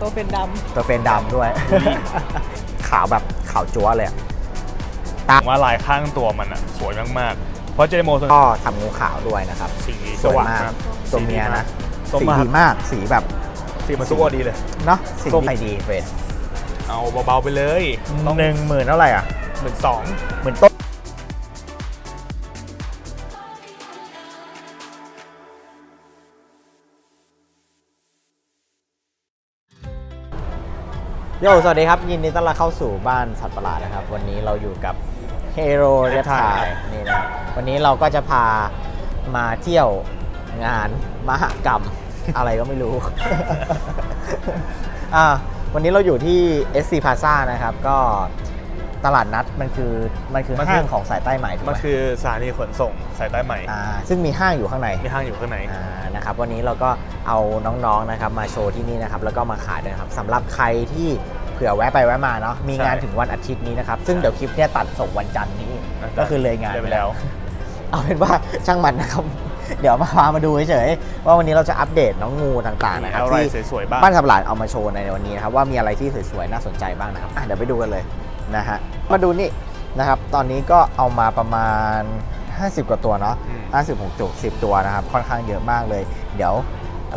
ตัวเป็นดตัวเฟรนดำด้วย ขาวแบบขาวจั๊วเลยอะผมว่าลายข้างตัวมันอะ สวยมากๆ เพราะเจโมส่วนก็ทำงูขาวด้วยนะครับ สีสสวยว่างมากมาก ตัวเมียนะส้มสีมากดีมากสีแบบสีมันสู้ดีเลย เนาะสีส้มไทยดีเฟรนเอาเบาๆไปเลยต้องหนึ่งหมื่นเท่าไหร่อะหมื่นสอง หมื่นต้น โยสวัสดีครับ ยินดีต้อนรับเข้าสู่บ้านสัตว์ประหลาดนะครับ วันนี้เราอยู่กับเฮโร่เรทายนี่นะวันนี้เราก็จะพามาเที่ยวงานมหกรรม อะไรก็ไม่รู้ อ่าวันนี้เราอยู่ที่ SC Plaza นะครับ ก็ ตลาดนัดมันคือมันคือ ห้างของสายใต้ใหม่ถูกมันไหมคือสถานีขนส่งสายใต้ใหม่อ่าซึ่งมีห้างอยู่ข้างในมีห้างอยู่ข้างใน อ่านะครับวันนี้เราก็เอาน้องๆนะครับมาโชว์ที่นี่นะครับแล้วก็มาขายด้วยนะครับสำหรับใครที่เผื่อแวะไปแวะมาเนาะมีงานใช่ถึงวันอาทิตย์นี้นะครับซึ่งเดี๋ยวคลิปเนี้ยตัดส่งวันจันทร์นี้ก็คือเลยงานเลยไปแล้ว เอาเป็นว่าช่างมันนะครับ เดี๋ยวมาพามาดูเฉยๆว่าวันนี้เราจะอัปเดตน้องงูต่างๆมีนะครับอะไรที่สวยๆบ้าง บ้านสับหลานเอามาโชว์ในวันนี้นะครับว่ามีอะไรที่สวยๆน่าสนใจบ้างนะครับอะเดี๋ยวไปดูกันเลย นะฮะมาดูนี่นะครับ ตอนนี้ก็เอามาประมาณ 50 กว่าตัวเนาะอืม56จุก10 ตัวนะครับ ค่อนข้างเยอะมากเลย เดี๋ยว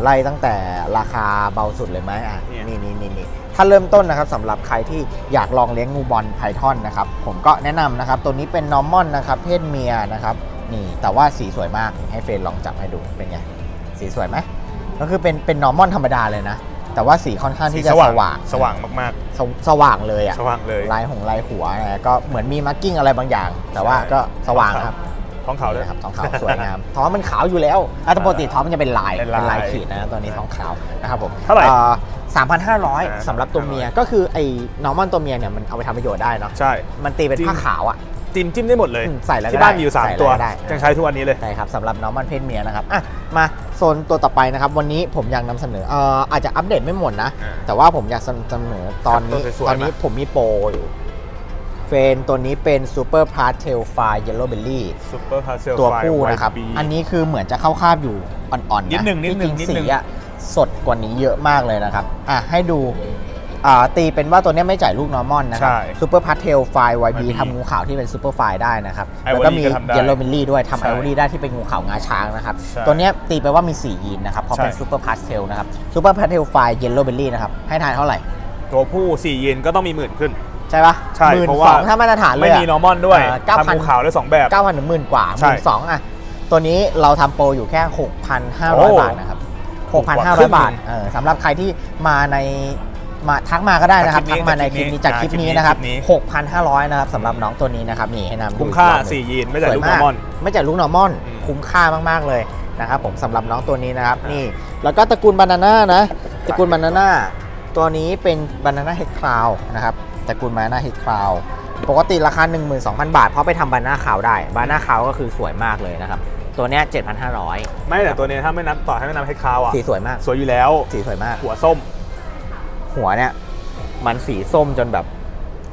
ไล่ตั้งแต่ราคาเบาสุดเลยไหมอะเนี่ยนี่นี่นี่นี่ถ้าเริ่มต้นนะครับสำหรับใครที่อยากลองเลี้ยงงูบอลไพทอนนะครับ ผมก็แนะนำนะครับ ตัวนี้เป็นนอร์มอนนะครับ เพศเมียนะครับ นี่แต่ว่าสีสวยมากให้เฟรนลองจับให้ดูเป็นไง สีสวยไหมก็คือเป็นเป็นนอร์มอนธรรมดาเลยนะ แต่ว่าสีค่อนข้างที่จะสว่างสว่างมากสวสว่างเลยอะๆ สว่างเลย ลายหงลายหัวนะก็เหมือนมีมาร์กิ้งอะไรบางอย่าง แต่ว่าก็สว่างนะครับท้องขาวด้วย นะครับท้องขาวสวยงามท้องมันขาวอยู่แล้วอะแต่ปกติท้องมันจะเป็นลายเป็นเป็นลายลายขีดนะตัวนี้ท้องขาวนะครับผมเท่าไหร่สามพันห้าร้อยอ่าสำหรับตัวเมียก็คือไอ้นอร์มอนตัวเมียเนี่ยมันเอาไปทำประโยชน์ได้เนาะใช่ มันตีเป็นจริง ผ้าขาวอะ จิ้มจิ้มได้หมดเลยอืมใส่แล้วก็ที่บ้านได้มีอยู่ใส่3แล้วตัวก็ได้ยังใช้ทุกวันนี้เลยใช่ครับสำหรับนอร์มอนเพศเมียนะครับอะมาโซนตัวต่อไปนะครับ วันนี้ผมอยากนำเสนอเอ่ออาจจะอัปเดตไม่หมดนะอ่าแต่ว่าผมอยากนำเสนอตอนนี้ตัวสวยๆตอนนี้มาผมมีโปรอยู่เฟรนตัวนี้เป็นซูเปอร์พาร์เทลไฟเยลโลเบลลี่ซูเปอร์พาเซลตัวผู้นะครับ อันนี้คือเหมือนจะเข้าคาบอยู่อ่อนๆนิดหนึ่งนิดหนึ่งที่จรินิดหนึ่สีงอะสดกว่านี้เยอะมากเลยนะครับอะให้ดูอ่า ตีเป็นว่าตัวเนี้ยไม่จ่ายลูกนอร์มอนนะครับใช่ซูเปอร์พาร์เทลไฟไวบี YB ทำงูขาวที่เป็นซูเปอร์ไฟได้นะครับ Ivory แล้วก็มีก็ทำได้เยลโลเบลลี่ด้วยทำใช่ไอวอรี่ได้ที่เป็นงูขาวงาช้างนะครับใช่ตัวเนี้ยตีไปว่ามี 4 ยีนนะครับเพราะเป็นใช่ซูเปอร์พาร์เทลนะครับซูเปอร์พาร์เทลไฟเยลโลเบลลี่นะครับ ให้ทายเท่าไหร่ ตัวผู้4เยนก็ต้องมีหมื่นขึ้นใช่ปะใช่หมื่นเพราะสว่าองถ้ามาตรฐานเลยไม่อะมีนอร์มอนด้วยเอ่อ9,000ทำภูเขาได้สองแบบ9,000ถึงหมื่นกว่าหใช่มื่นสองอะตัวนี้เราทำโปรอยู่แค่โอ้6,500บาทนะครับถูกกว่าครึ่ง6,500บาทเออสำหรับใครที่มาใน มาทักมาก็ได้นะครับจากคลิทัปนี้กมาในคลิปนี้จากคลิปนี้นะครับคลิปนี้6,500นะครับสำหรับน้องตัวนี้นะครับนี่ให้นำดูคุ้มค่าอีกรอบหนึ่ง4ยีนไม่จ่ายลูกสนวอร์มอนไม่จ่ายลูกนอร์มอนอืมคุ้มค่ามากๆเลยนะครับผมสำหรับน้องตัวนี้นะครับอ่านี่นี่ แล้วก็ตระกูลบานาน่านะตระกูลบานาน่าตัวนี้เป็นบานาน่าเฮดคลาวนะครับตระกูลบานาน่าเฮดคลาวปกติราคา 12,000 บาท เพราะไปทำบานาน่าขาวได้ บานาน่าขาวก็คือสวยมากเลยนะครับตัวเนี้ย7,500 ไม่แต่ตัวเนี้ยถ้าไม่นับต่อให้ไม่นับให้คาวอะสีสวยมาก สวยอยู่แล้ว สีสวยมาก หัวส้ม หัวเนี่ย มันสีส้มจนแบบ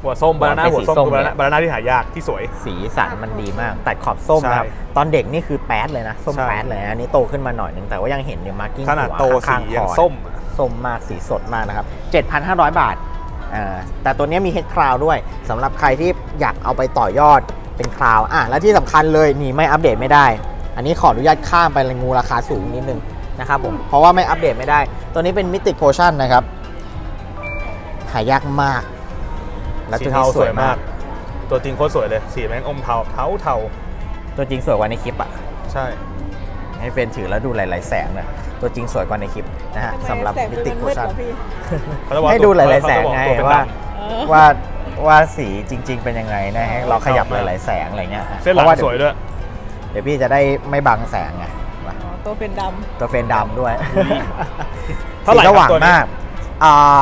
หัวส้มหัวบานาน่าเป็นหัวส้มสีส้มคือบานาเนี่น่ายบานาน่าที่หายากที่สวย สีสันมันดีมาก ตัดขอบส้มนะครับใช่ตอนเด็กนี่คือแป๊ดเลยนะ ส้มใช่ แป๊ดเลยนะอันนี้โตขึ้นมาหน่อยหนึงแต่ว่ายังเห็นเนี่ยมาร์กิ้งขนาดโตหัวสีข้างๆยังคอส้มอะส้มมากสีสดมากนะครับ 7,500 บาทอ่าแต่ตัวเนี้ยมีเฮดคราวด้วยสำหรับใครที่อยากเอาไปต่อยอดเป็นคราวอะและที่สำคัญเลยนี่ไม่อัปเดตไม่ได้ อันนี้ขออนุญาตข้ามไปเลยงูราคาสูงนิดนึงนะครับผมเพราะว่าไม่อัปเดตไม่ได้ ตัวนี้เป็นมิติโพชั่นนะครับ หายากมาก และสีตัวเทานี้สวยมากตัวจริงโคตรสวยเลย สีแม่งอมเทาเทาเทาตัวจริงสวยกว่าในคลิปอะ ใช่ ให้เฟรนถือแล้วดูหลาย ๆ แสงเลยตัวจริงสวยกว่าในคลิปนะฮะำสำหรับแสงมิมันติโพมืดชั่นเหรอพี่เขาจะบอกให้ดูหลายๆเขแสจะงบอกไงตัวเป็นว่าดเออว่าว่าสีจริง ๆ เป็นยังไงนะฮะเราขยับชอบมากหลาย ๆ แสงอะไรเงี้ยำเส้นหลังพราะว่าสวยด้วยเดี๋ยวพี่จะได้ไม่บังแสงไงมาอ๋อตัวเป็นดตัวเฟรนดำด้วย เท่าไหร่สีสว่างครับตัวนี้มากอ่า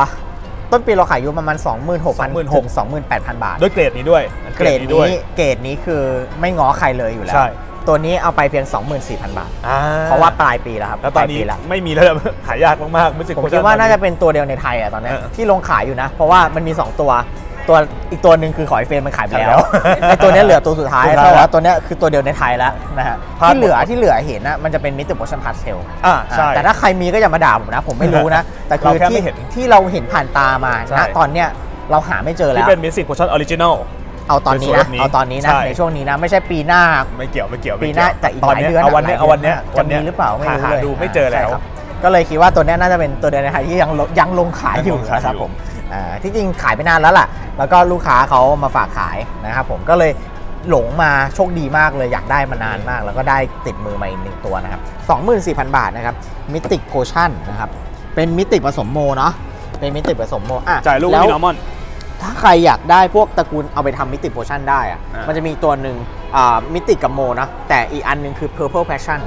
ต้นปีเราขายอยู่ประมาณ26,000 26,000 ถึง 28,000 บาท ด้วยเกรดนี้ด้วยเกรดด้วยนี้เกรดนี้คือไม่ง้อใครเลยอยู่แล้วใช่ตัวนี้เอาไปเพียง 24,000 บาทอ่เพราะว่าปลายปีแล้วครับแล้วตอนปลายนี้ปีแล้วไม่มีแล้วหายากมากๆไม่สิผมคิดว่าน่าจะเป็นตัวเดียวในไทยอะตอนเนี้ยเออที่ลงขายอยู่นะ เพราะว่ามันมี 2 ตัว ตัวอีกตัวหนึ่งคือขอยเฟรมมันขายไปขายแล้วแล้วไอตัวเนี้ยเหลือตัวสุดท้ายสุดท้ายเท่ากับแล้วว่าตัวเนี้ยคือตัวเดียวในไทยแล้วนะฮะพลาดที่เหลือหมดที่เหลือเห็นนะมันจะเป็นมิติโ o ชั่นพาร์ทเซลอ่าใช่ แต่ถ้าใครมีก็อย่ามาด่าผมนะ ผมไม่รู้นะ แต่คือเราแค่ที่ไม่เห็นที่เราเห็นผ่านตามาใช่ ณตอนเนี้ยเราหาไม่เจอแล้ที่ว เป็นมิสิกโพชั่นออริจินอล เอาตอนนี้สวยๆนะแบบนี้เอาตอนนี้นะ ใช่ ในช่วงนี้นะ ไม่ใช่ปีหน้า ไม่เกี่ยวไม่เกี่ยวปีไม่หน้าเกี่ยวแต่อีกตหอนลายเนี้ยเดือนเอาวันเนี้ยหลเอาวันเนี้ยดืวันเนี้ยจะมีหรือเปล่าไม่รู้หาเลยดูไม่เจอแล้ว ใช่ครับก็เลยคิดว่าตัวเนี้ยน่าจะเป็นตัวเดียวในไทยที่ยังลยังลงขายอยู่ยังลงขายอยู่ นะครับผม อ่าที่จริงขายไปนานแล้วล่ะ แล้วก็ลูกค้าเขามาฝากขายนะครับผมก็เลยหลงมาโชคดีมากเลยอยากได้มานานมาก แล้วก็ได้ติดมือมาอีกหนึ่งตัวนะครับ24,000 บาทนะครับมิติกโพชั่นนะครับเป็นมิติผสมโมเนาะเป็นมิติผสมโมอะจ่ายลูกแล้วมินอมอน ถ้าใครอยากได้พวกตระกูลเอาไปทำมิติโพชั่นได้อะอ่ามั มันจะมีตัวหนึ่งอ่ามิติกับโมนะแต่อีกอันหนึงคือ Purple Passion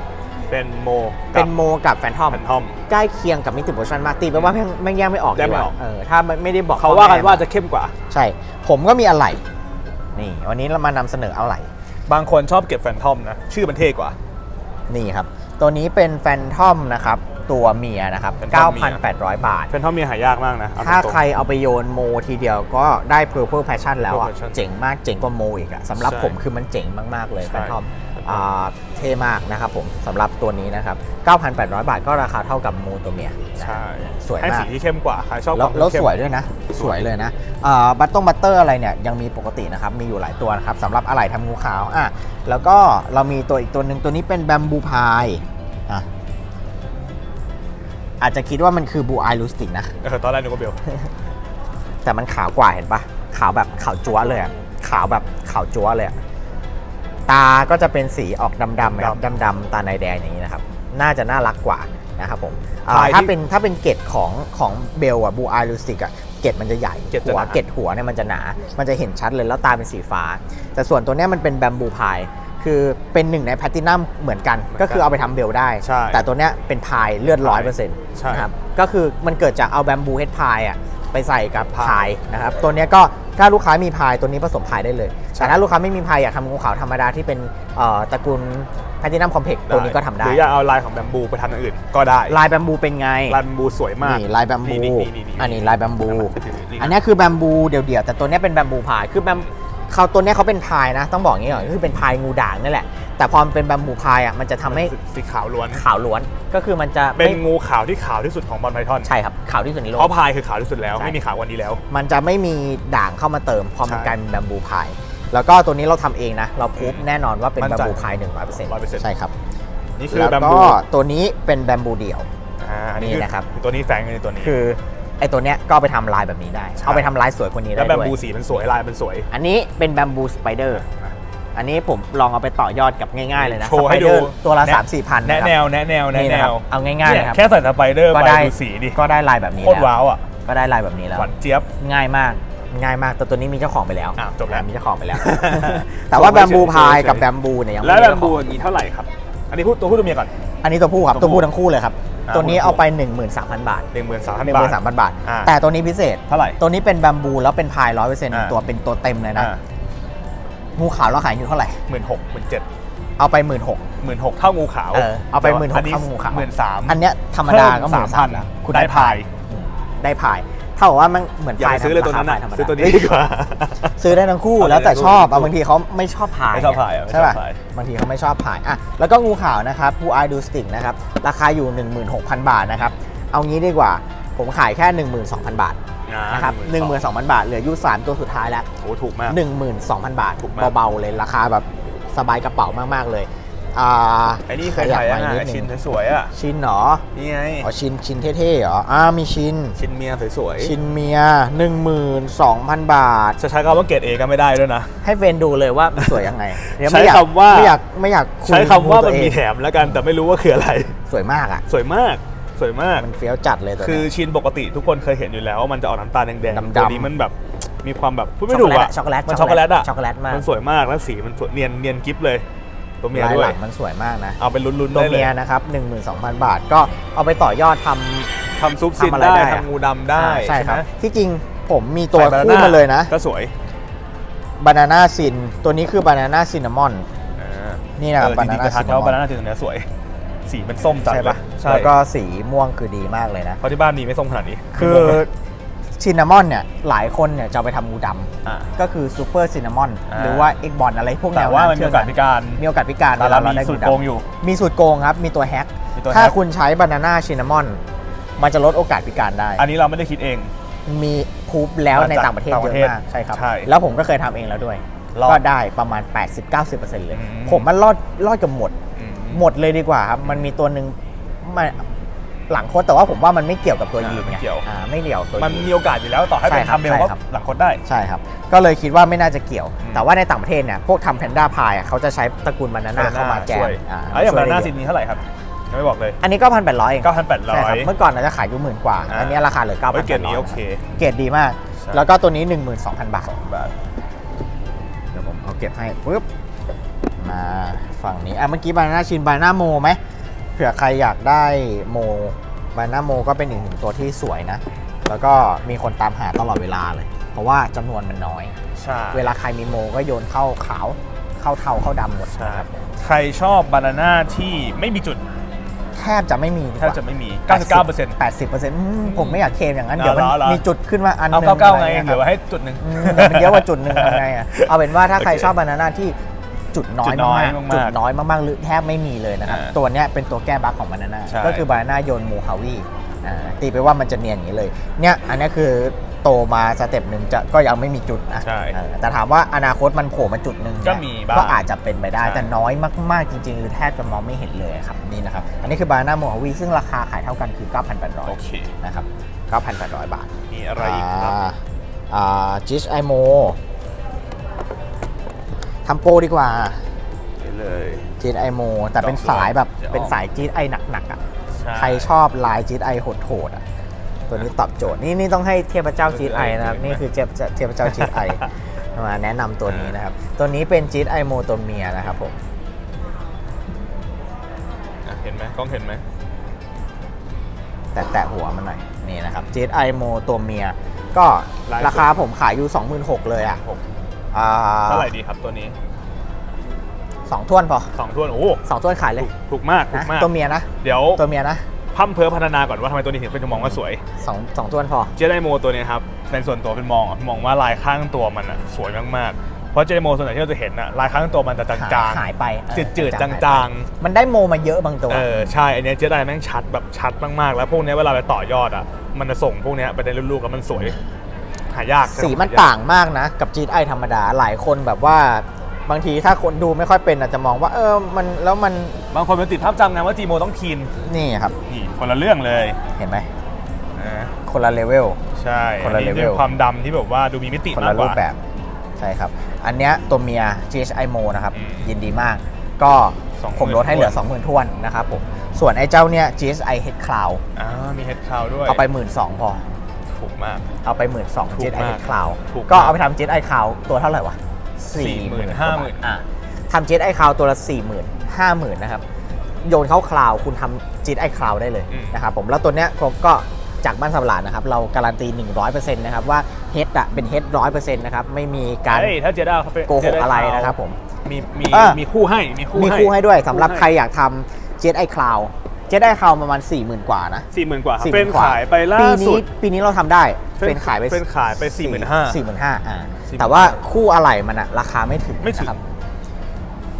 เป็นโมเป็นโมกับแฟนทอมแฟนทอมใกล้เคียงกับมิติโพชั่นมากตีไปว่าแม่งแม่งแยกไม่ออกแยกไม่ออก ดีว่าเออถ้าไม่ไม่ได้บอกเขาว่ากันพ่อแม่ว่าจะเข้มกว่า ใช่ ผมก็มีอะไหล่นี่ วันนี้เรามานำเสนออะไหล่บางคนชอบเก็บแฟนทอมนะ ชื่อมันเท่กว่า นี่ครับ ตัวนี้เป็นแฟนทอมนะครับ ตัวเมียนะครับ Phantom เมีย 9,800 บาท แฟนทอมมีหายากมากนะเอถ้าตงๆ ใครเอาไปโยนโมทีเดียวก็ได้ Purple Passion แล้วอะ Purple Passion เจ๋งมากเจ๋งกว่าโมอีกอะสำหรับใช่ผมคือมันเจ๋งมาก ๆ เลยใช่ แฟนทอมอ่า เท่มากนะครับผมสำหรับตัวนี้นะครับ 9,800 บาทก็ราคาเท่ากับโมตัวเมียนะใช่สวยให้มากสีที่เข้มกว่าใครชอบแล้วความแล้วเข้มสวยด้วยนะ สวยเลยนะบัตตงบัตเตอร์อะไรเนี่ยยังมีปกตินะครับ มีอยู่หลายตัวนะครับสำหรับอะไหล่ทำงูขาวอะแล้วก็เรามีตัวอีกตัวหนึ่งตัวนี้เป็นแบมบูพายอะอาจจะคิดว่ามันคือบูไอลูสติกนะเออตอนแรกนึกว่าเบลแต่มันขาวกว่าเห็นปะขาวแบบขาวจั๊วเลยอะขาวแบบขาวจั๊วเลยอะ ตาก็จะเป็นสีออกดำๆนะครับดำๆตาในแดงอย่างนี้นะครับ น่าจะน่ารักกว่านะครับผมอ่าพายที่ถ้าเป็นถ้าเป็นเกตของของเบลอะบูไอลูสติกอะเกตมันจะใหญ่เกล็ดจะหัวหนา เกตหัวเนี่ยมันจะหนา มันจะเห็นชัดเลยแล้วตาเป็นสีฟ้า แต่ส่วนตัวเนี้ยมันเป็นแบมบูพายคือเป็นหนึ่งในแพลตินัมเหมือนกัน ก็คือเอาไปทำเบลได้ ใช่ แต่ตัวเนี้ยเป็นพายเลือดร้อยเปอร์เซ็นต์ใช่ นะครับก็คือมันเกิดจากเอาแบมบูเฮดพายอะ ไปใส่กับพายพายนะครับ ตัวเนี้ยก็ถ้าลูกค้ามีพายตัวนี้ผสมพายได้เลยใช่แต่ถ้าลูกค้าไม่มีพายอยากทำงูขาวธรรมดาที่เป็นเอ่อตระกูลแพลตินัมคอมเพล็กตัวนี้ก็ทำได้ หรืออยากเอาลายของแบมบูไปทำอย่างอื่น ก็ได้ ลายแบมบูเป็นไง ลายแบมบูสวยมาก นี่ลายแบมบูนี่นี่นี่นี่อันนี้ลายแบมบูนี่อันเนี้ยคือแบมบูเดี่ยวๆ แต่ตัวเนี้ยเป็นแบมบูพาย คือแบมเขาตัวเนี้ยเขาเป็นพายนะ ต้องบอกอย่างนี้ก่อนคือเป็นพายงูด่างนั่นแหละ แต่พอมันเป็นแบมบูพายอะมันจะทำให้สีขาวล้วน ขาวล้วนก็คือมันจะเป็นไม่งูขาวที่ขาวที่สุดของบอลไพทอนใช่ครับขาวที่สุดในโลเพราะกพายคือขาวที่สุดแล้ว ใช่ ไม่มีขาวกวันนี้แล้ว มันจะไม่มีด่างเข้ามาเติมพอมันใช่กลายเป็นแบมบูพาย แล้วก็ตัวนี้เราทำเองนะ เราพูฟแน่นอนว่าเป็นมั่นแบมใจบูพายหนึ่งร้อยเปอร์เซ็นต์100%ใช่ครับ นี่คือแล้วแบมก็บูตัวนี้เป็นแบมบูเดี่ยว อ่าอันนี้นี่คือนะครับ ตัวนี้แฝงอยู่ในตัวนี้ คือไอตัวเนี้ยก็เอาไปทำลายแบบนี้ได้ ใช่ เอาไปทำลายสวยกว่านี้แล้ได้วแบมด้วย บูสีมันสวยลายมันสวยอันนี้เป็นแบมบูสไปเดอร์อั นนี้ผมลองเอาไปต่อยอดกับง่ายๆเลยนะโชว์ให้ดู สไปเอร์ตัวละแนะสามสี่พันแนะแนวแนะแนวแนะนี่แนนะครับวเอาง่ายๆเลยครับ แค่ใส่สไปเดอร์ก็ไปได้ ดูสีดิก็ได้ลายแบบนี้โคตรแล้วว้าวอะก็ได้ลายแบบนี้แล้ว หวานเจี๊ยบ ง่ายมากง่ายมากแต่ตัวนี้มีเจ้าของไปแล้วอะจบแล้ว มีเจ้าของไปแล้ว แต่ว่าแบมบูพายกับแบมบูเนี่ยยังแล้วไม่แบมีมเจ้าบูของอย่างนี้เท่าไหร่ครับ อันนี้พูดตัวพูดตัวเมียก่อน อันนี้ตัวผู้ครับตัตัววผู้ผู้ทั้งคู่เลยครับ อ่าตัวนี้ตัวผู้เอาไป 13,000 บาทหนึ่งหมื่นสามพันหนึ่งบาหทมื่นสามพันบาท อ่าแต่ตัวนี้พิเศษ เท่าไหร่ ตัวนี้เป็นแบมบูแล้วเป็นพายร้อยเปอร์เซ็นต์อ่าตัวเป็นตัวเต็มเลยนะ อ่า งูขาวเราขายอยู่เท่าไหร่หมื่นหกหมื่นเจ็ดเอาไปหมื่นหกหมื่นหกเท่างูขาวเออเอาไปหมื่นหกอัเท่างูขาวหมื่นสามอันเนี้ยธรรมดาก็หมื่นสามแล้วคุณได้พายอืมได้พายเท่ากับว่ามันเหมือนอย่าพายไปซื้อเลยตัวนั้นรานะคาพายธรรมดาซื้อตัวนี้ดีกว่า ซื้อได้ทั้งคู่เอาแล้วแต่ได้ชอบทั้งคู่อะบางทีเขาไม่ชอบพายไม่ชอบพายอะใช่ป่ะไม่ชอบพายบางทีเขาไม่ชอบพายอะแล้วก็งูขาวนะครับผู้ไอดูสติกนะครับราคาอยู่ 16,000 บาทนะครับเอางี้ดีกว่าผมขายแค่ 12,000 บาท นะครับ12,000บาท เหลืออยู่3ตัวสุดท้ายแล้วโอ้ถูกมาก12,000บาทถูกมากเบาๆเลยราคาแบบสบายกระเป๋ามากๆเลยอ่าไอ้นี่เคยถ่ายยังขไงนิดนึงชินสวยๆอะชินเหรอนี่ไงอ๋อชินชินเท่ๆเหรออ่ามีชินชินเมียสวยชินเมีย12,000บาทๆจะใช้คำว่าเกรดเอก็ไม่ได้ด้วยนะให้เฟรนดูเลยว่ามันสวยยังไงเดี๋ยวใช้ไม่อยกคำว่าไม่อยากไม่อยากคุยใช้คำว่ามันตัวเองมีแถมแล้วกันแต่ไม่รู้ว่าคืออะไร สวยมากอะสวยมาก สวยมาก มันเฟี้ยวจัดเลยตัวคือเนี้ย ชินปกติทุกคนเคยเห็นอยู่แล้วว่ามันจะออกน้ำตาลแดงดำๆๆตัวนี้มันแบบมีความแบบพูดไม่ถูกอะช็อกโกแลตมันช็ช็ออกกโกโกแลแลตตอะช็อกโกแลตมาก มันสวยมากแล้วสีมันสวยเนียนเนียนกิฟเลย ตัวเมียลายด้วหยลังมันสวยมากนะ เอาเป็นลุ้นๆตัวได้เลเมียยนะครับ12,000 บาท ก็เอาไปต่อยอดทำ ทำซุปซินทำอะไรได้ได้อะ ทำงูดำได้อ่าใช่ครับไหมที่จริงผมมีตัวใส่คู่ banana มาเลยนะก็สวยบานาน่าซินตัวนี้คือบานาน่าซินนามอนอ่านี่นะครับเออบาจนาริงๆน่าจะทัซิกนแล้วนามบาอน นาน่าจริงๆเนี่ยสวย สีมันส้มจัดใช่เลปะยใช่แล้วก็สีม่วงคือดีมากเลยนะ เพราะที่บ้านมีไม่ส้มขนาดนี้คือชินนามอนเนี่ยหลายคนเนี่ยจะเอาไปทำงูดำอ่าก็คือซูเปอร์ซินนามอนอ่า หรือว่าเอ็กบอลอะไรพวกแนแต่วว่ามันมีโอกาสพิการมีโอกาสพิการแต่เราวลมีได้สูตรงูดำโกงอยู่ มีสูตรโกงครับ มีตัวแฮกมีตัวถ้าแฮกคุณใช้บานาน่าชินนามอนมันจะลดโอกาสพิการได้ อันนี้เราไม่ได้คิดเอง มีพูบแล้วมาจากในต่างประเทศต่างเยประเทอะศมากใช่ครับ ใช่แล้วผมก็เคยทำเองแล้วด้วย รอดก็ได้ประมาณ 80-90%เลย อืม ผมมันรอดรอดเกับหมดอืม หมดเลยดีกว่าครับ มันมีตัวหนึ่งมันหลังโคดแต่ว่าผมว่ามันไม่เกี่ยวกับตัวอ่ายีนไม่ไงเกี่ยว อ่าไม่เกี่ยวตัวมันยีน มีโอกาสอยู่แล้วต่อให้ใช่เป็นครับทำเบลใช่ก็ครับ หลังคดได้ ใช่ครับ ก็เลยคิดว่าไม่น่าจะเกี่ยว อืม แต่ว่าในต่างประเทศเนี่ยพวกทำแพนด้าพายเขาจะใช้ตระกูลบานาน่าเข้ามาแจช่มวยอ่าอะอย่างช่วบายนาน่าได้ซิเยนอะนี้เท่าไหร่ครับยังไม่บอกเลย อันนี้ก็พันแปดร้อยเอง9,800ใช่ครับเมื่อก่อนเราจะขายอยู่หมื่นกว่า อ่า อันนี้ราคาเหลือเก้าพัเฮ้นยเกรดนี้โอเค เกรดดีมาก ใช่ แล้วก็ตัวนี้ 12,000 บาท บาทเดี๋ยวผมเอาเก็บให้ปุ๊บ มาฝั่งนี้อะเมื่อกี้บานาน่าชินบานาน่าโมไหมเผื่อใครอยากได้โมบานาน่าโมก็เป็นอีกหนึ่งตัวที่สวยนะ แล้วก็มีคนตามหาตลอดเวลาเลย เพราะว่าจำนวนมันน้อย ใช่ เวลาใครมีโมก็โยนเข้าขาว เข้าเทาเข้าดำหมดใช่ นะครับใครชอบบานาน่าที่ไม่มีจุดแทบจะไม่มีดีกแทว่าบจะไม่มี 99% 80%ผมไม่อยากเคลมอย่างนั้น เดี๋ยวมันเหรอเหรอ มีจุดขึ้นมาอันหเอานึงเก้าๆไงอะรงี้ยเหลือไว้ให้จุดหนึ่ง อืมแต่มันเยอะกว่าจุดหนึ่งทำไงอะเอาเป็นว่าถ้าใครโอเค ชอบบานาน่าที่ จุดน้อยจุดน้อยมากๆมากๆจุดน้อยมากๆหรือแทบไม่มีเลยนะครับอ่าตัวเนี้ยเป็นตัวแก้บั๊กของบานาน่าใช่ก็คือบานาน่าโยนมูฮาวีอ่าตีไปว่ามันจะเนียนอย่างนี้เลยเนี่ยอันเนี้ยคือโตมาสเต็ปหนึ่งจะก็ยังไม่มีจุดนะใช่เออแต่ถามว่าอนาคตมันโผล่มาจุดหนึ่งก็มีบ้างก็อาจจะเป็นไปได้ใช่แต่น้อยมากๆจริงๆ หรือแทบจะมองไม่เห็นเลยครับนี่นะครับ อันนี้คือบานาน่ามูฮาวีซึ่งราคาขายเท่ากันคือ 9,800โอเคนะครับ9,800 บาทมีอะไรอีกครับาอ่าจิชไอโม ทำโปรดีกว่าเลย จีดไอโมแต่เป็นสายแบบจะออก เป็นสายจีดไอหนักๆอะใช่ใครชอบลายจีดไอโหดๆอะตัวนี้ตอบโจทย์นี่นี่ต้องให้เทพเจ้าจีดไอนะครับนี่คือเทพเทพเจ้าจีดไอมาแนะนำตัวนี้นะครับ ตัวนี้เป็นจีดไอโมตัวเมียนะครับผม อะเห็นไหมกล้องเห็นไหมแต่แตะหัวมันหน่อยนี่นะครับจีดไอโมตัวเมีย ก็ราคาผมขายอยู่ 26,000 เลยอะหก อ่าเท่าไหร่ดีครับตัวนี้สองถ้วนพอสองถ้วนโอ้โหสองถ้วนขายเลยถูกมากถูนะกมากตัวเมียนะเดี๋ยวตัวเมียนะพั่มเพอพัฒนาก่อนว่าทำไมตัวนี้ถึงเป็นมองว่าสวย สองสองถ้วนพอ เจไดโมตัวเนี้ยครับในส่วนตัวเป็นมองอะมองว่าลายข้างตัวมันอะสวยมากๆ เพราะเจไดโมส่วนใหญ่ที่เราจะเห็นอะลายข้างตัวมันจะจางหายไปเออๆจืดๆหจยไปางมันได้โมมาเยอะบางตัว ๆเออใช่อันเนี้ยเจไดแม่งชัดแบบชัดมากๆ แล้วพวกเนี้ยเวลาไปต่อยอดอะมันจะส่งพวกเนี้ยไปในลูกๆแล้วมันสวย หายากสีมันต่างมากนะ กับจีดไอธรรมดาหลายคนแบบว่าบางทีถ้าคนดูไม่ค่อยเป็นอาจจะมองว่าเออมันแล้วมันบางคนมันติดภาพจำไงว่าจีโมต้องคีนนี่ครับนี่คนละเรื่องเลยเห็นไหมนะคนละเลเวลใช่คนละอันนี้ level เป็นความดำที่แบบว่าดูมีมิติคนมาละกกรูปว่าแบบใช่ครับ อันเนี้ยตัวเมีย GHI Mo นะครับอืมยินดีมาก ก็20,000ผมลดให้เหลือ 20,000ท้วนนะครับผมส่วนไอ้เจ้าเนี่ย GSI Head Cloud อ่ามีเฮดคาวด้วย เอาไป 1 2ื่นพอ ถูกมาก เอาไป1 2ื่นถูก GSI มาก Head Cloud ถูกก็มาก เอาไปทำ GSI Cloud ตัวเท่าไหร่วะ40,000กว่าบาท50,000อะ ทำ GSI Cloud ตัวละ40,000 50,000นะครับ โยนเข้าคลาวคุณทำ GSI Cloud ได้เลยอืม นะครับผมแล้วตัวเนี้ยผมก็จากบ้านสำรานนะครับ เราการันตี 100%นะครับว่าเฮดอะเป็นเฮด100%นะครับไม่มีการเฮ้ยถ้าเจด้าเขาเป็นโกหกอะไรนะครับผม มีมีเออมีคู่ให้มีคู่มีให้ คู่ให้ด้วยสำหรับคู่ให้ใครอยากทำ Jet i Cloud Jet i Cloud ประมาณ40,000กว่านะสี่หมื่นกว่าครับ40,000เป็นกว่ขายไปล่าปีสุนี้ด ปีนี้เราทำได้เฟ้นเป็นขายไปเป็นขายไป45,000 45,000อ่า45,000แต่ว่าคู่อะไหล่มันอะราคาไม่ถึงไม่ถึง นะครับ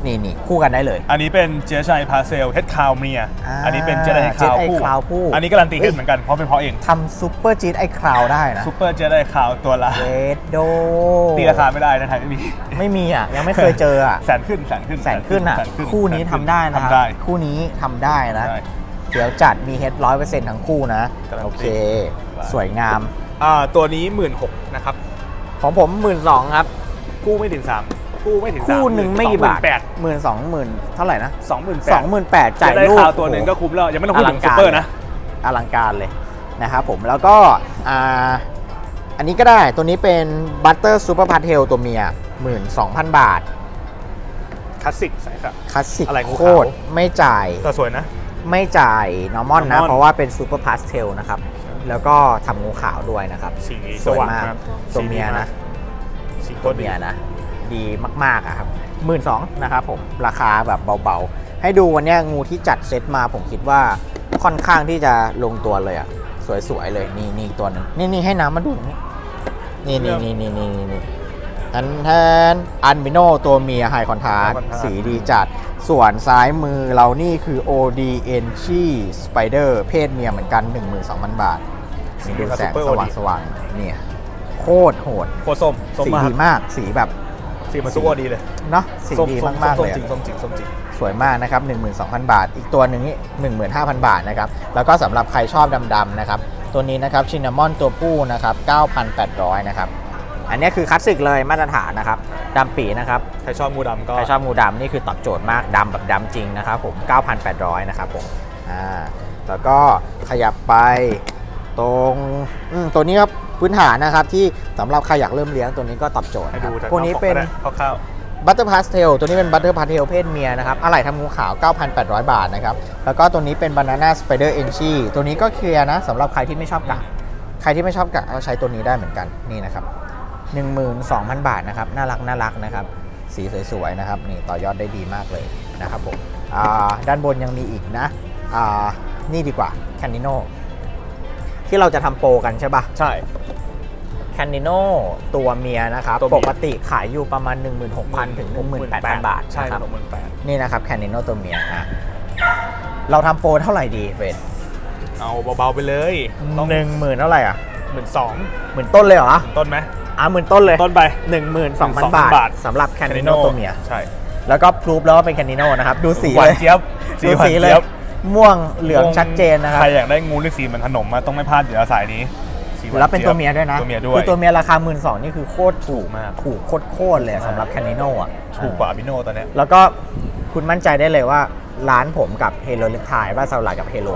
นี่นี่คู่กันได้เลย อันนี้เป็นเจชัยพาเซลเฮดคาวเมียอ่าอันนี้เป็นเจไดคาว Jedi คู่ Cloud คู่อันนี้การันตีเฮ้เฮยดเหมือนกันเพราะเป็นเพราะเองทำซูเปอร์จีดไอคลาวได้นะซูเปอร์เจไดคาวตัวละเรดโดตีราคาไม่ได้นะไทยไม่มีไม่มีอะยังไม่เคยเจออะแสนขึ้นแสนขึ้นแสนขึ้นอะแสขึ้คู่นี้แสทำได้นะครับทำได้คู่นี้ทำได้นะได้เดี๋ยวจัดมีเฮดร้อยเปอร์เซ็นต์ทั้งคู่นะการันตีโอเคได้สวยงาม อ่า ตัวนี้หมื่นหกนะครับ ของผมหมื่นสองครับ กู้ไม่ถึงสาม กู้ไม่ถึงสามคู่หนึ่งไม่กี่บาทแปดหมื่นสองหมื่นเท่าไหร่นะสองหมื่นแปสดองหมื่นแปดจ่าจ่ายยได้ลูกคาวตัวหนึ่งก็คุ้มแล้วยังไม่ต้องพูดถึงซูเปอร์นะอลังการเลยนะครับผมแล้วก็อ่าอันนี้ก็ได้ตัวนี้เป็นบัตเตอร์ซูเปอร์พาร์เทลตัวเมีย12,000บาทคลาสสิกใส่ครับคลาสสิกอะไรงูขาวโคตรไม่จ่ายแต่สวยนะ ไม่จ่ายนอร์มอนนะ normal เพราะว่าเป็นซูเปอร์พาสเทลนะครับ แล้วก็ทำงูขาวด้วยนะครับ สีนี้สวยสว่างมากมากตัวเมียนะสีโคตัวตรดีเมียนะ ดีมากๆอะครับหมื่นสองนะครับผมราคาแบบเบาๆ ให้ดูวันเนี้ยงูที่จัดเซตมาผมคิดว่าค่อนข้างที่จะลงตัวเลยอะสวยๆเลยนี่นี่อีกตัวหนึงนี่นี่ให้น้ำมาดูตรงนี้นี่นี่นี่นี่นี่นี่นี่ทันแทนอันบิโนตัวเมียไฮคอนทาส High contrast สีดีจัด ส่วนซ้ายมือเรานี่คือ OD n c h i Spider เพศเมียเหมือนกัน 12,000 บาทนี่ดูแสง Super ส OD ว่างสว่างๆเนี่ยโคตรโหดโคตรส้มส้มสีมากดีมากสีแบบ สีมันซุปเปอร์ดีเลยเนาะสีส้มดีส้มากๆส้เลยจริงอะส้มจริงส้มจริงสวยมากนะครับ 12,000 บาท อีกตัวหนึ่งนี่15,000 บาทนะครับ แล้วก็สำหรับใครชอบดำๆนะครับ ตัวนี้นะครับชินนามอนตัวผู้นะครับ9,800นะครับอันนี้คือคลาสสิกเลยมาตรฐานนะครับดำปีนะครับใครชอบงูดำก็ใครชอบงูดำนี่คือตอบโจทย์มากดำแบบดำจริงนะครับผม 9,800 นะครับผมอ่าแล้วก็ขยับไปตรงอืมตัวนี้ครับ พื้นฐานนะครับ ที่สำหรับใครอยากเริ่มเลี้ยงตัวนี้ก็ตอบโจทย์ให้นะคดูรับจากพวกนี้เป็น คร่าวบัตเตอร์พาสเทลตัวนี้เป็นบัตเตอร์พาสเทลเพศเมียนะครับอะไหล่ทำงูขาว 9,800 บาทนะครับ แล้วก็ตัวนี้เป็น Banana Spider e n c h i ตัวนี้ก็เคลียร์นะสำหรับใครที่ไม่ชอบกะ ใครที่ไม่ชอบกะก็ใช้ตัวนี้ได้เหมือนกันนี่นะครับ12,000 บาทนะครับ น่ารักน่ารักนะครับ สีสวยๆนะครับ นี่ต่อยอดได้ดีมากเลยนะครับผมอ่าด้านบนยังมีอีกนะอ่านี่ดีกว่า Canino ที่เราจะทำโปรกันใช่ปะ ๆใช่ แคนนิโนตัวเมียนะครับ ตัวเมีปยกติขายอยู่ประมาณ 16,000 ถึง 18,000 บาทใช่นะครับหกหมื่นแปดนี่นะครับแคนนิโนตัวเมียฮะเราทำโปรเท่าไหร่ดีเฟรนเอาเบาๆไปเลยต้องหนึ่งหมื่นเท่าไหร่อะหมื่นสองหมื่นต้นเลยเหรอต้นไหมอะหมื่นต้นเลยต้นไป หนึ่งหมื่นสองพัน12,000บาทบาท สำหรับแคนนิโน Canino ตัวเมีย ใช่แล้วก็พรูฟแล้วว่าเป็นแคนนิโนนะครับ ดูสีหวาเลนยเจี๊ยบสีดูหวานสีเลยเจี๊ยบม่วงเหลืองชัดเจนนะครับ ใครอยากได้งูที่สีเหมือนขนมมาต้องไม่พลาดเดี๋ยวสายนี้สีหา แล้วเป็นจี๊ยบตัวเมียด้วยนะตัวเมียด้วยคือตัวเมียราคาหมื่นสองนี่คือโคตรถูกมากถูกโคตรๆเลยสำหรับแคนนิโนอะถูกกว่าอาบิโนตอนเนี้ยแล้วก็คุณมั่นใจได้เลยว่าร้านผมกับเฮโลลิทายบ้านซาลากับเฮโล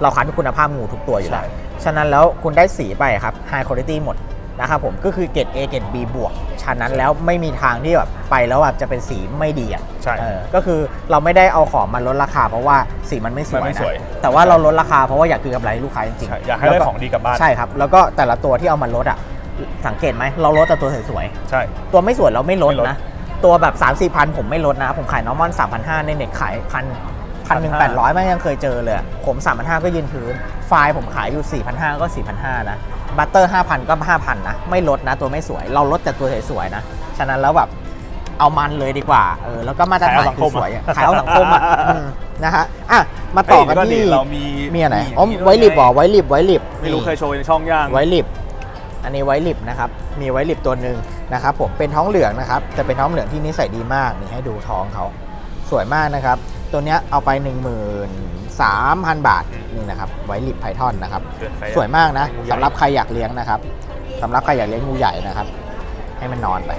เราคัดคุณภาพงูทุกตัวอยู่แล้วฉะนั้นแล้วคุณได้สีไปครับ High Quality หมด นะครับผมก็คือเกรด A เกรด B บวกฉะนั้นแล้วไม่มีทางที่แบบไปแล้วแบบจะเป็นสีไม่ดีอะใช่เออก็คือเราไม่ได้เอาของมาลดราคาเพราะว่าสีมันไม่สวยมันไม่นะสวย แต่ว่าเราลดราคาเพราะว่าอยากคืนกำไรให้ลูกค้าจริงใช่ๆอยากให้ได้แล้วของดีกลับบ้านใช่ครับ แล้วก็แต่ละตัวที่เอามาลดอะสังเกตไหมเราลดแต่ตัวสวยๆใช่ตัวไม่สวยเราไม่ลดไม่ลดนะ ตัวแบบ 3 4มสี่พันผมไม่ลดนะ ผมขายนอร์มอน3 5 0 0ในเน็ตขายพันพันหนึ่งแปดร้อยไม่ยังเคยเจอเลยอะผม3 5 0 0ก็ยืนพื้นไฟล์ผมขายอยู่4 5 0 0ก็4 5 0 0นะ บัตเตอร์ 5,000 ก็ 5,000 นะ ไม่ลดนะ ตัวไม่สวย เราลดแต่ตัวสวยๆนะ ฉะนั้นแล้วแบบเอามันเลยดีกว่า เออ แล้วก็มาตรฐานคือสวยอะขายเอาสังคมอะอืมนะฮะ อะ มาต่อกันเฮ้ยเดี๋ยวที่เรามีมีอะไรมีอ๋อมีด้วยไว้ลิบไงเหรอไว้ลิบไว้ลิบไม่รู้นี่เคยโชว์ในช่องย่างไวลิปอันนี้ไวลิปนะครับ มีไวลิปตัวหนึ่งนะครับผม เป็นท้องเหลืองนะครับจะเป็นท้องเหลืองที่นิสัยดีมาก นี่ให้ดูท้องเขา สวยมากนะครับ ตัวเนี้ยเอาไป 13,000 บาทนี่นะครับไวลิปไพทอนนะครับเกินไปอะสวยมากนะงูใหญ่สำหรับใครอยากเลี้ยงนะครับสำหรับใครอยากเลี้ยงงูใหญ่นะครับ ให้มันนอนไป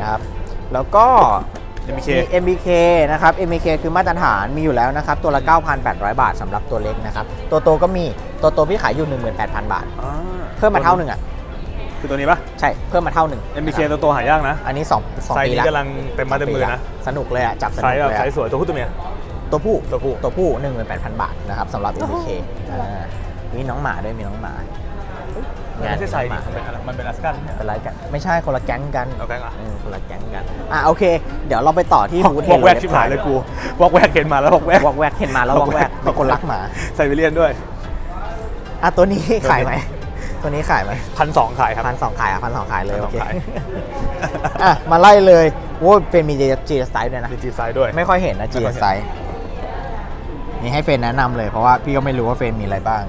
นะครับ แล้วก็ MBK มี MBK นะครับ MBK คือมาตรฐานมีอยู่แล้วนะครับ ตัวละ 9,800 บาทสำหรับตัวเล็กนะครับ ตัวโตก็มีตัวโตพี่ขายอยู่ 18,000 บาทอ่าเพิ่มมาเท่าหนึ่งอะ คือตัวนี้ปะใช่ เพิ่มมาเท่าหนึ่ง MBK นะครับตัวโตหายากนะ อันนี้2 2ไซส์ปีนี้แล้วกำลังเต็มไมาเต็มมือนะ สนุกเลยอะ จับสไซนุกส์แบบเลยไซอะส์สวยตัวผู้ตัวเมีย ตัวผู้ตัวผู้ตัวผู้18,000บาทนะครับสำหรับ MBK อ่ามีน้องหมาด้วยมีน้องหมามันไม่ใช่ไซส์ดิมันเป็นอะไรมันเป็นอลาสกันเนี่ย เป็นไรกันไม่ใช่คนละแก๊งกันเอาแกงอะเออคนละแก๊งกันอะโอเค เดี๋ยวเราไปต่อที่บูธวอกแวกชิบหายเลยกูวอกแวกเห็นมาแล้ววอกแวก วอกแวกเห็นมาแล้ววอกแวกเป็นคนรักหมาไซบีเรียนด้วย อะตัวนี้ขายไหมตัวนี้ขายไหม พันสองขายครับ พันสองขายอะพันสองขายเลย1,200โอเคขายอะ มาไล่เลยโว้ยเป็นมีจีสไตล์ด้วยนะ ดีจีไซส์ด้วย ไม่ค่อยเห็นนะไม่จีค่อยเห็น สไตล์ นี่ให้เฟรนแนะนำเลยเพราะว่าพี่ก็ไม่รู้ว่าเฟรนมีอะไรบ้าง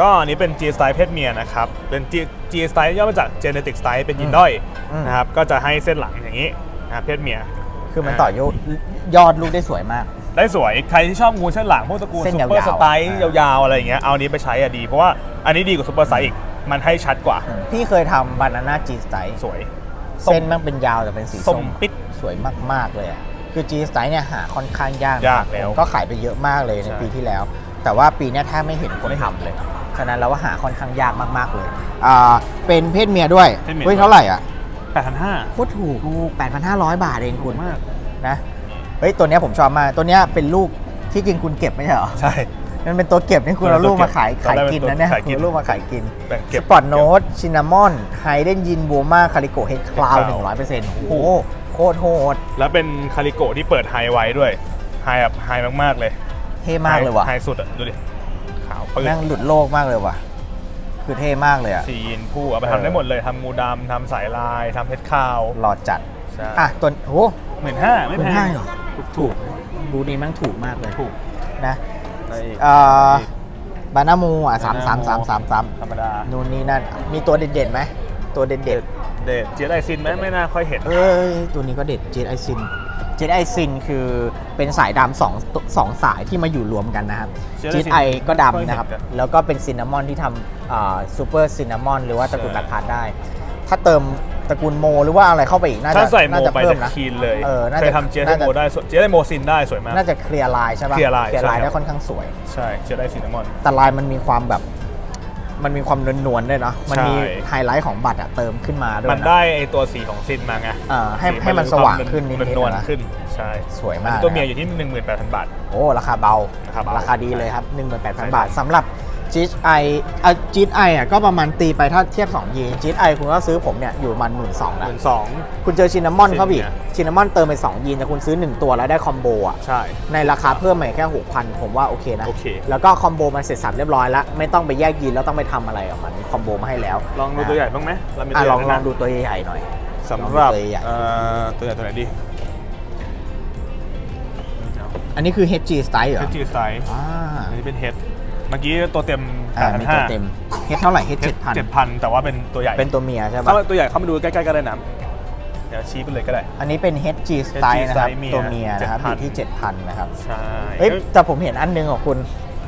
ก็อันนี้เป็น G style เพศเมียนะครับ เป็น G G style ย่อมาจาก genetic style เป็นยีนด้อยอืมนะครับ ก็จะให้เส้นหลังอย่างนี้นะครับเพศเมีย คือมันต่อยอดยอดลูกได้สวยมากได้สวย ใครที่ชอบงูเส้นหลังพวกตระกูลเส้นซูยาวๆเปอร์สไตล์อ่ายาวๆ อะไรอย่างเงี้ย เอาอันนี้ไปใช้อะดี เพราะว่าอันนี้ดีกว่าซูเปอร์ไซส์อีก มันให้ชัดกว่า พี่เคยทำบานาน่าจีสไตล์สวย เส้นมันเป็นยาวแต่เป็นสีส้ส้มมปิดสวยมากๆเลยอะ คือจีสไตล์เนี่ยหาค่อนข้างยากนะยากแล้วผมก็ขายไปเยอะมากเลยในใช่ ปีที่แล้ว แต่ว่าปีเนี้ยแทบไม่เห็นคนทำเลย ฉะนั้นเราว่าหาค่อนข้างยากมากๆเลยอ่าเป็นเพศเมียด้วยเพศเมียเฮ้ยเท่าไหร่อะแปดพันห้าโคตรถูกถูก8,500 บาทเองคุณมาก นะเฮ้ยตัวเนี้ยผมชอบมากตัวเนี้ยเป็นลูกที่จริงคุณเก็บไม่ใช่เหรอใช่ มันเป็นตัวเก็บนี่คุณเออเอาลูกมาขายตัวขายเก็บกินตอนแรกนะเนี่ยเป็นตัวขายกิคุน ณเอาลูกมาขายกินแบ่งสเก็บ ปอตโนตชินนามอนไฮเดนยินบูมาคาริโกเฮดคลาว Head หนึ่ง Cloud ร้อยเปอร์เซ็นต์โอ้โห โคตรโหด แล้วเป็นคาริโกะที่เปิดไฮไว้ด้วย ไฮแบบไฮมากๆเลยเท่มากเลยว่ะไฮสุดอะดูดิ ขาวปื้แม่งหลุดโลกมากเลยว่ะ คือเท่มากเลยอะซีนผู้เอาไปเออทำได้หมดเลยทำงูดำทำสายลายทำเพชรขาวหลอดจัดใช่อะตัวโอ้หมื่นห้าไม่หมื่แพนห้างเหรอถูกบูธนี้แม่งถูกมากเลยถูกนะได้อีกเอ่อบานามูอะสามสามสามสามสามธรรมดานู่นนี่นั่น มีตัวเด็ดๆไหมตัวเด็ด เด็ดเจียดไอซินไหมไม่น่าค่อยเห็นๆเอ้ยตัวนี้ก็เด็ดเจดไอซินเจดไอซินคือเป็นสายดำสองสองสายที่มาอยู่รวมกันนะครับ Jedi เจด Sin ไอก็ค่อยดำนะครับเห็นกันแล้วก็เป็นซินนามอนที่ทำซูเปอร์ซินนามอนหรือว่าตระกูลใช่ ราคาได้ ถ้าเติมตระกูลโมหรือว่าอะไรเข้าไปอีก น่าจะถ้าใส่โมน่าจะไปเพิ่จะมนะ คีนเลยเออน่าเคจะยทำเจียดน่าจะ โมได้สวยเจียดโมซินได้สวยมาก น่าจะเคลียร์ลายใช่ปะเคลียร์ลายเคลียร์ลายใช่ครับ ได้ค่อนข้างสวย ใช่เจียดได้ซินนามอน แต่ลายมันมีความแบบ มันมีความนวลๆด้วยเนาะมันมีใช่ไฮไลท์ของบัตรอะเติมขึ้นมาด้วยมันนะได้ไอตัวสีของซินมาไงอ่าให้สีให้มันสว่างขึ้นนิดมันๆนวลนะขึ้นใช่สวยอันมากนี้ตัวเมียนะอยู่ที่ 18,000 บาท โอ้ราคาเบาราคาเบาราคาดีเลยครับใช่18,000 บาทสำหรับ จีไออะจีไออะก็ประมาณตีไปถ้าเทียบ2ยีนจีไอคุณก็ซื้อผมเนี่ยอยู่ประมันหมื่นสองหแล้วมื่นสอง คุณเจอชินนามอนเข้าไปอีกเนี่ย ชินนามอนเติมไป2ยีนแต่คุณซื้อ 1 ตัวแล้วได้คอมโบอะใช่ ในราคาเพิ่มใหม่แค่6,000 ผมว่าโอเคนะ โอเค แล้วก็คอมโบมันเสร็จสับเรียบร้อยแล้ว ไม่ต้องไปแยกยีนแล้วต้องไปทำอะไรกับมันคอมโบมาให้แล้วลองดูตัวใหญ่บ้างไหมเรามีอะตัวใหลญ่องด้วยลนะองดูตัวใหญ่ๆหน่อย สำหรับลองดูตัวใหญ่ เอ่อตัวใหญ่ตัวไหนดีอันนี้คือ HG Style เหรอ เฮดจีไซส์อ่า อันนี้เป็นเฮด เมื่อกี้ตัวเต็มอ่ามีตัวเต็ม H เท่าไหร่ H เจ็ด7,000พันแต่ว่าเป็นตัวใหญ่เป็นตัวเมียใช่เข้าปะมาตัวใหญ่เข้ามาดูใกล้ๆก็ได้นะเดี๋ยวชี้ไปเลยก็ได้ อันนี้เป็น HG Style นะครับ Style เมียตัวเมียนะครับอ7,000ยู่ที่ 7,000 นะครับ ใช่เอ้ยแต่ผมเห็นอันนึงของคุณ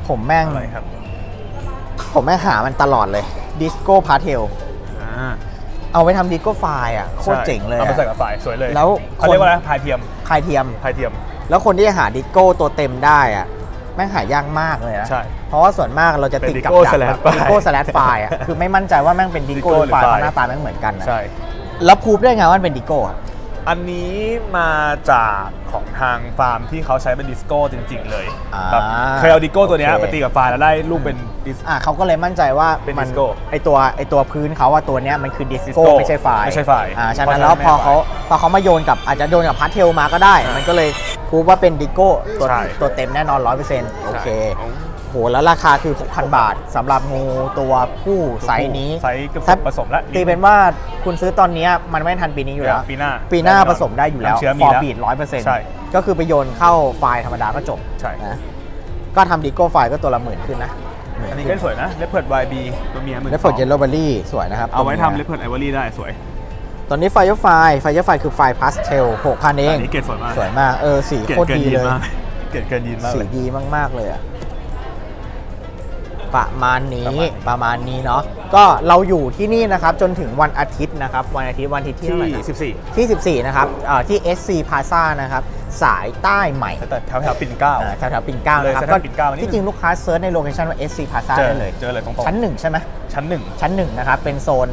ผมแม่งอะไรครับ ผมแม่งหามันตลอดเลย Disco Pastel อ่าเอาไปทำดิโก้ไฟล์อะ โคตรเจ๋งเลยเอาไปใส่อะกับสายสวยเลย แล้วเขาเรียกคนว่าอะไรพายเทียมคลายเทียมพายเทียม แล้วคนที่จะหาดิโก้ตัวเต็มได้อะ แม่งหายากมากเลยนะใช่เพราะว่าส่วนมากเราจะติดกับเป็น Digo ดัก slash แบบ file ดิโก้สแลชไฟล์อะคือไม่มั่นใจว่าแม่งเป็นดิโก้ Digo หรือไฟล์หรือเพ file ราะหน้าตาแม่งเหมือนกันอะใช่แล้วพูดได้ไงว่ามันเป็นดิโก้ อะอันนี้มาจากของทางฟาร์มที่เขาใช้เป็นดิสโก้จริง ๆ เลยอ่าแบบเคยเอาดิสโก้ตัวเนี้ยโอเค ไปตีกับไฟล์แล้วได้รูปเป็นดิส อะเขาก็เลยมั่นใจว่าเป็นมั Disco ไอตัวไอตัวพื้นเขาว่าตัวเนี้ยมันคือดิสโก้ Disco ไม่ใช่ไฟล์ไม่ใช่ไฟล์อ่าฉะเพนั้นราะฉะนั้นแล้วพอไม่ใช่ไฟล์เขาพอเขามาโยนกับอาจจะโยนกับพาร์ทเทลมาก็ได้อ่ามัมันก็เลยพูดว่าเป็นดิโก้ตัวใช่ ตัวเต็มแน่นอน100%โอเค ใช่โหแล้วราคาคือ 6,000 บาทสำหรับงูตัวผู้ไซส์นี้ ไซส์เกือบถ้าผสมแล้วตีเป็นว่าคุณซื้อตอนเนี้ยมันไม่ทันปีนี้อยู่แล้ว ปีหน้าปีหน้าแน่นอนผสมได้อยู่แล้วน้ำเชื้อมีฟอร์แล้ว บีดร้อยเปอร์เซ็นต์ใช่ ก็คือไปโยนเข้าไฟล์ธรรมดาก็จบใช่ นะก็ทำดิโก้ไฟล์ก็ตัวละหมื่นขึ้นนะอันนี้ก็สวยนะเลเพิร์ด YB ตัวเมียหมื่นเลฟเฟิร์ดเยลโลเบอรี่สวยนะครับเอาไว้ตัวทำเลนี้เพิร์ดไอวอรี่ได้สวย ตอนนี้ไฟไฟไฟไฟคือไฟพาสเทล6,000เองอันนี้เกรดสวยมาก สวยมากเออสีเกรดโคตรเกินดียีนเลย มาก เกรดเกินยีนมากสีเลย ดีมาก ๆ เลยอะ ประมาณนี้ประมาณนี้ประมาณนี้เนาะก็เราอยู่ที่นี่นะครับจนถึงวันอาทิตย์นะครับ วันอาทิตย์วันอาทิตย์ที่เท่าไหร่นะที่14 ที่ 14 นะครับเอ่อที่ SC Plaza นะครับสายใต้ใหม่แต่แถวแถวปิ่นเกล้าอ่าแถวๆปิ่นเกล้านะครับเลยเซ็นทรัลปิ่นเกล้ามานิดนึงที่จริงลูกค้าเซิร์ชในโลเคชันว่า SC Plaza เจอได้เลยเจอเลยตรงๆชั้นหนึ่งใช่ไหมชั้นหนึ่งชั้นหนึ่งนะครับเป็นโซน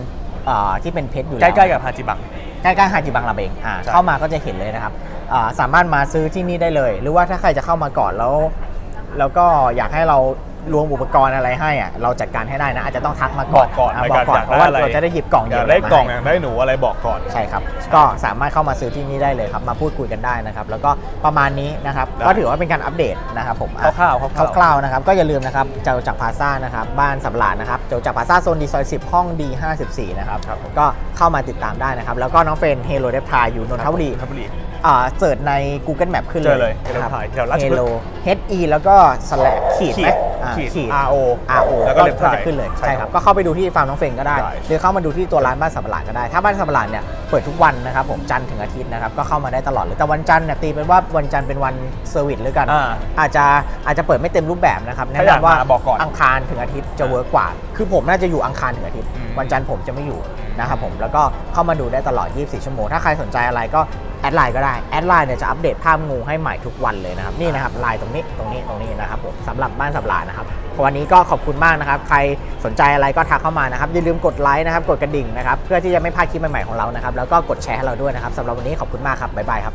เอ่อที่เป็นเพชรอยู่ใกแล้วล้ๆกับฮาจิบังใกล้ๆฮาจิบังลาเบงอ่าใช่เข้ามาก็จะเห็นเลยนะครับอ่าสามารถมาซื้อที่นี่ได้เลย หรือว่าถ้าใครจะเข้ามาก่อนแล้ว แล้วก็อยากให้เรา รวมอุปกรณ์อะไรให้อะเราจัดการให้ได้นะ อาจจะต้องทักมาก่อนบอกก่อนะในบอการกก่อนอยากเพราะว่าได้อะไร เราจะได้หยิบกล่องอเดียายกวได้กล่องมาอให้ยากได้หนูอะไรบอกก่อน ใช่ครับ ก็สามารถเข้ามาซื้อที่นี่ได้เลยครับ มาพูดคุยกันได้นะครับ แล้วก็ประมาณนี้นะครับ ได้ ก็ถือว่าเป็นการอัปเดตนะครับผมอะคร่าวๆคร่าวๆคร่าวๆนะครับ ก็อย่าลืมนะครับ เจ้าจากพาซ่านะครับ บ้านสับหลาดนะครับ เจ้าจากพาซ่าโซนดีซอย 10 ห้องดี 54 นะครับครับผมก็เข้ามาติดตามได้นะครับ แล้วก็น้องเฟรนเฮโลเดฟทาอยู่นนทบุรีนนทบุรี อ่าเสิร์ชใน Google Map ขึ้นเจอเลยนะครับ Hello Thai แถวราชพฤกษ์ Hello H E แล้วก็สแลขีดไหมอ่าขีดขีด R O R O แล้วก็ก็ Left ก็ Thai จะขึ้นเลยใช่ใช่คครัรับบ ก็เข้าไปดูที่ฟาร์มน้องเฟรนก็ได้ ได้ หรือเข้ามาดูที่ตัวร้านบ้านสับหลาดก็ได้ ถ้าบ้านสับหลาดเนี่ยเปิดทุกวันนะครับผมจันทร์ถึงอาทิตย์นะครับก็เข้ามาได้ตลอดเลยแต่วันจันทร์เนี่ยตีเป็นว่าวันจันทร์เป็นวันเซอร์วิสหรือกัน อ่า อาจจะอาจจะเปิดไม่เต็มรูปแบบนะครับแนะถ้าอยากนำว่ามาบอกก่อนอังคารถึงอาทิตย์จะเวิร์กกว่า คือผมน่าจะอยู่อังคารถึงอาทิตย์ อืมวันจันทร์ผมจะไม่อยู่นะครับผมแล้วก็เข้ามาดูได้ตลอด 24 ชั่วโมง ถ้าใครสนใจอะไรก็ แอดไลน์ก็ได้แอดไลน์เนี่ยจะอัปเดตภาพงูให้ใหม่ทุกวันเลยนะครับนี่นะครับไลน์ตรงนี้ตรงนี้ตรงนี้นะครับผมสำหรับบ้านสับหลาดนะครับวันนี้ก็ขอบคุณมากนะครับ ใครสนใจอะไรก็ทักเข้ามานะครับอย่าลืมกดไลค์นะครับกดกระดิ่งนะครับเพื่อที่จะไม่พลาดคลิปใหม่ๆของเรานะครับแล้วก็กดแชร์ให้เราด้วยนะครับสำหรับวันนี้ขอบคุณมากครับบ๊ายบายครับ